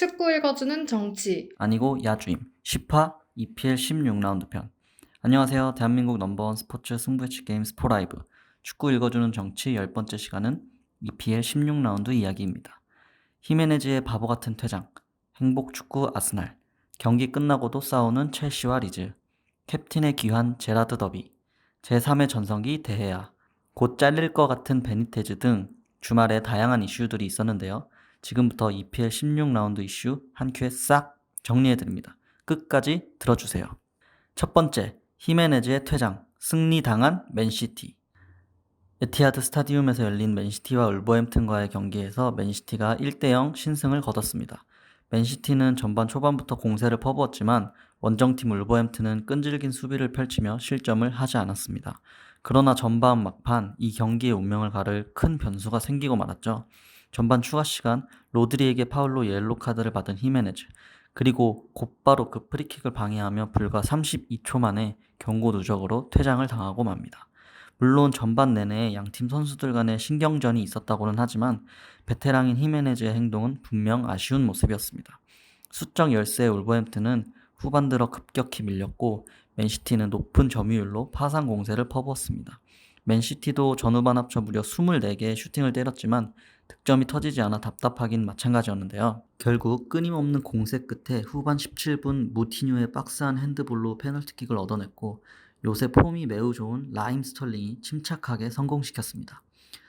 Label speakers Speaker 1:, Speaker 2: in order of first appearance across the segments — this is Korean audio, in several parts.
Speaker 1: 축구 읽어주는 정치.
Speaker 2: 아니고 야주임. 10화 EPL 16라운드 편. 안녕하세요. 대한민국 넘버원 스포츠 승부예측 게임 스포라이브. 축구 읽어주는 정치 10번째 시간은 EPL 16라운드 이야기입니다. 히메네즈의 바보 같은 퇴장. 행복 축구 아스날. 경기 끝나고도 싸우는 첼시와 리즈. 캡틴의 귀환 제라드 더비. 제3의 전성기 대헤아 곧 잘릴 것 같은 베니테즈 등 주말에 다양한 이슈들이 있었는데요 지금부터 EPL 16라운드 이슈 한 큐에 싹 정리해드립니다. 끝까지 들어주세요. 첫 번째, 히메네즈의 퇴장, 승리당한 맨시티. 에티하드 스타디움에서 열린 맨시티와 울버햄튼과의 경기에서 맨시티가 1대0 신승을 거뒀습니다. 맨시티는 전반 초반부터 공세를 퍼부었지만 원정팀 울버햄튼은 끈질긴 수비를 펼치며 실점을 하지 않았습니다. 그러나 전반 막판 이 경기의 운명을 가를 큰 변수가 생기고 말았죠. 전반 추가 시간 로드리에게 파울로 옐로 카드를 받은 히메네즈 그리고 곧바로 그 프리킥을 방해하며 불과 32초 만에 경고 누적으로 퇴장을 당하고 맙니다. 물론 전반 내내 양팀 선수들 간의 신경전이 있었다고는 하지만 베테랑인 히메네즈의 행동은 분명 아쉬운 모습이었습니다. 수적 열세의 울버햄튼은 후반 들어 급격히 밀렸고 맨시티는 높은 점유율로 파상 공세를 퍼부었습니다. 맨시티도 전후반 합쳐 무려 24개의 슈팅을 때렸지만 득점이 터지지 않아 답답하긴 마찬가지였는데요. 결국 끊임없는 공세 끝에 후반 17분 무티뉴의 박스한 핸드볼로 페널티킥을 얻어냈고 요새 폼이 매우 좋은 라임 스털링이 침착하게 성공시켰습니다.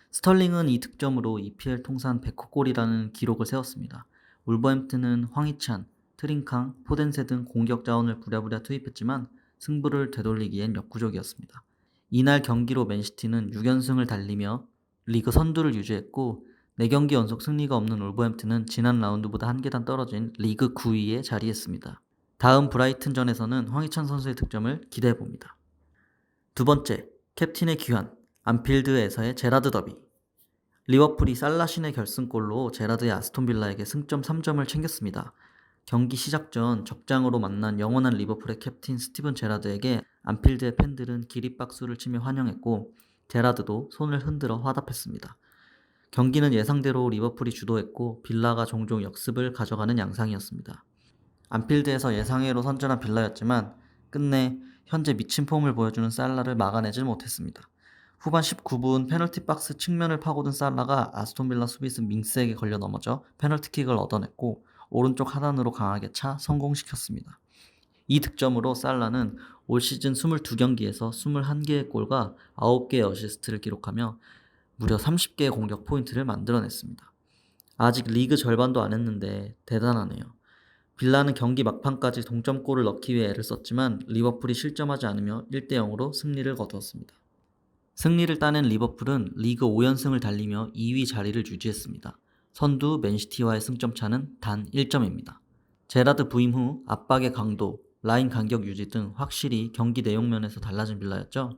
Speaker 2: 스털링은 이 득점으로 EPL 통산 100호 골이라는 기록을 세웠습니다. 울버햄튼은 황희찬, 트링캉, 포덴세 등 공격 자원을 부랴부랴 투입했지만 승부를 되돌리기엔 역부족이었습니다. 이날 경기로 맨시티는 6연승을 달리며 리그 선두를 유지했고 4경기 연속 승리가 없는 울버햄튼은 지난 라운드보다 한 계단 떨어진 리그 9위에 자리했습니다. 다음 브라이튼전에서는 황희찬 선수의 득점을 기대해 봅니다. 두 번째, 캡틴의 귀환, 안필드에서의 제라드 더비. 리버풀이 살라신의 결승골로 제라드의 아스톤빌라에게 승점 3점을 챙겼습니다. 경기 시작 전 적장으로 만난 영원한 리버풀의 캡틴 스티븐 제라드에게 안필드의 팬들은 기립박수를 치며 환영했고 제라드도 손을 흔들어 화답했습니다. 경기는 예상대로 리버풀이 주도했고 빌라가 종종 역습을 가져가는 양상이었습니다. 안필드에서 예상외로 선전한 빌라였지만 끝내 현재 미친 폼을 보여주는 살라를 막아내질 못했습니다. 후반 19분 페널티 박스 측면을 파고든 살라가 아스톤빌라 수비수 밍스에게 걸려 넘어져 페널티킥을 얻어냈고 오른쪽 하단으로 강하게 차 성공시켰습니다. 이 득점으로 살라는 올 시즌 22경기에서 21개의 골과 9개의 어시스트를 기록하며 무려 30개의 공격 포인트를 만들어냈습니다. 아직 리그 절반도 안 했는데 대단하네요. 빌라는 경기 막판까지 동점골을 넣기 위해 애를 썼지만 리버풀이 실점하지 않으며 1대 0으로 승리를 거두었습니다. 승리를 따낸 리버풀은 리그 5연승을 달리며 2위 자리를 유지했습니다. 선두 맨시티와의 승점 차는 단 1점입니다. 제라드 부임 후 압박의 강도, 라인 간격 유지 등 확실히 경기 내용 면에서 달라진 빌라였죠.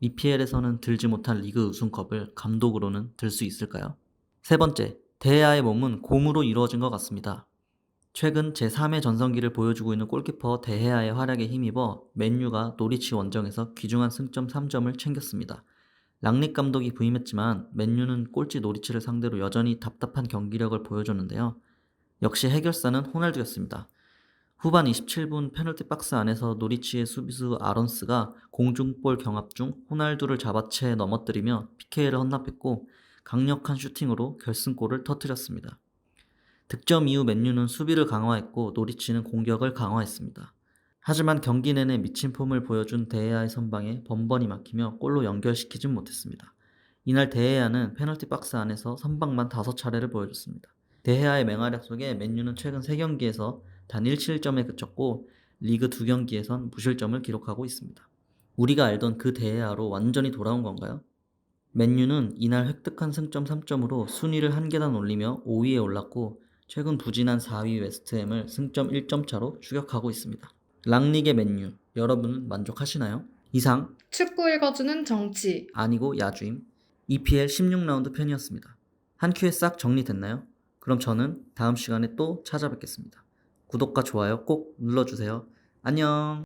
Speaker 2: EPL에서는 들지 못한 리그 우승컵을 감독으로는 들 수 있을까요? 세 번째, 대야의 몸은 곰으로 이루어진 것 같습니다. 최근 제3의 전성기를 보여주고 있는 골키퍼 대헤아의 활약에 힘입어 맨유가 노리치 원정에서 귀중한 승점 3점을 챙겼습니다. 랑닉 감독이 부임했지만 맨유는 꼴찌 노리치를 상대로 여전히 답답한 경기력을 보여줬는데요. 역시 해결사는 호날두였습니다. 후반 27분 페널티 박스 안에서 노리치의 수비수 아론스가 공중볼 경합 중 호날두를 잡아채 넘어뜨리며 PK를 헌납했고 강력한 슈팅으로 결승골을 터뜨렸습니다. 득점 이후 맨유는 수비를 강화했고 노리치는 공격을 강화했습니다. 하지만 경기 내내 미친 폼을 보여준 데헤아의 선방에 번번이 막히며 골로 연결시키진 못했습니다. 이날 데헤아는 페널티 박스 안에서 선방만 5차례를 보여줬습니다. 데헤아의 맹활약 속에 맨유는 최근 3경기에서 단 1실점에 그쳤고 리그 2경기에선 무실점을 기록하고 있습니다. 우리가 알던 그 데헤아로 완전히 돌아온 건가요? 맨유는 이날 획득한 승점 3점으로 순위를 한 계단 올리며 5위에 올랐고 최근 부진한 4위 웨스트햄을 승점 1점 차로 추격하고 있습니다. 랑lig의 맨유, 여러분은 만족하시나요? 이상
Speaker 1: 축구 읽어주는 정치.
Speaker 2: 아니고 야주임 EPL 16라운드 편이었습니다. 한 큐에 싹 정리됐나요? 그럼 저는 다음 시간에 또 찾아뵙겠습니다. 구독과 좋아요 꼭 눌러주세요. 안녕!